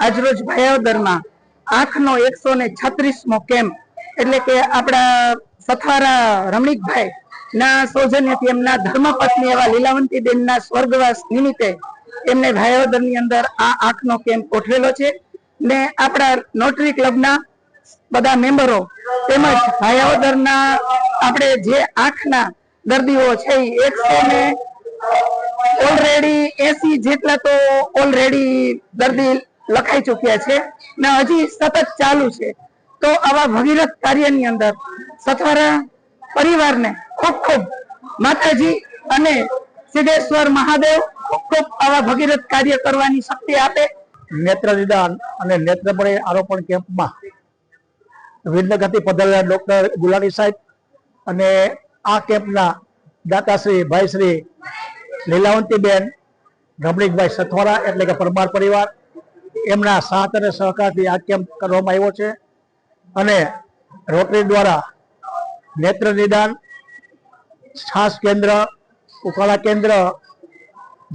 આજરોજ ભાયાવદરમાં આંખનો એકસો ને છત્રીસમો કેમ્પ એટલે કે આપણા સથવારા રમણીકભાઈ ના સૌજન્યથી એમના ધર્મપત્ની એવા લીલાવંતી બેનના સ્વર્ગવાસ નિમિત્તે એમને ભાયાવદરની અંદર આ આંખનો કેમ્પ ગોઠવેલો છે ને આપણા નોટરી ક્લબના બધા મેમ્બરો તેમજ ભાયાવદરના આપણે જે આંખના દર્દીઓ છે એકસો ને ઓલરેડી એસી જેટલા તો ઓલરેડી દર્દી લખાઈ ચુક્યા છે ને હજી સતત ચાલુ છે. તો આવા ભગીરથ કાર્યની અંદર સથવારા પરિવારને ખૂબ ખૂબ માતાજી અને સિદ્ધેશ્વર મહાદેવ ખૂબ ખૂબ આવા ભગીરથ કાર્ય કરવાની શક્તિ આપે. નેત્ર નિદાન અને નેત્રપણે આરોપણ કેમ્પમાં વિરનગરથી પધારેલા ડોક્ટર ગુલાની સાહેબ અને આ કેમ્પના દાતાશ્રી ભાઈશ્રી લીલાવંતીબેન, રમણીકભાઈ સથવારા એટલે કે પરમાર પરિવાર એમના સાથ અને સહકારથી આ કેમ્પ કરવામાં આવ્યો છે. અને રોટરી દ્વારા નેત્ર નિદાન છાસ કેન્દ્ર, ઉકાળા કેન્દ્ર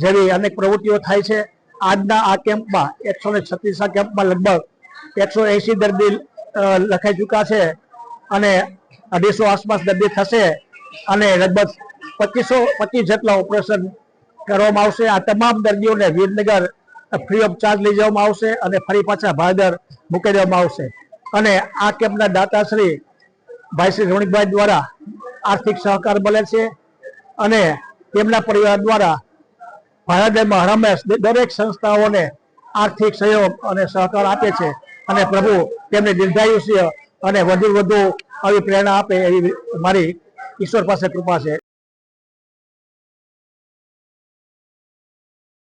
જેવી અનેક પ્રવૃત્તિઓ થાય છે. આજના આ કેમ્પમાં એકસો ને છત્રીસ કેમ્પમાં લગભગ એકસો એસી દર્દી લખાઈ ચૂક્યા છે અને અઢીસો આસપાસ દર્દી થશે અને લગભગ પચીસો, પચીસ જેટલા ઓપરેશન કરવામાં આવશે. આ તમામ દર્દીઓને વિરનગર ફ્રી ઓફ ચાર્જ લઈ જવામાં આવશે અને ફરી પાછા ભાદર મૂકી દેવામાં આવશે. અને આ કેમ્પના દાતાશ્રી ભાઈ શ્રી રમણીકભાઈ દ્વારા આર્થિક સહકાર મળે છે અને તેમના પરિવાર દ્વારા ભારતમાં હરમેશ દરેક સંસ્થાઓને આર્થિક સહયોગ અને સહકાર આપે છે અને પ્રભુ તેમને દીર્ઘાયુષ્ય અને વધુ વધુ આવી પ્રેરણા આપે એવી મારી ઈશ્વર પાસે કૃપા છે.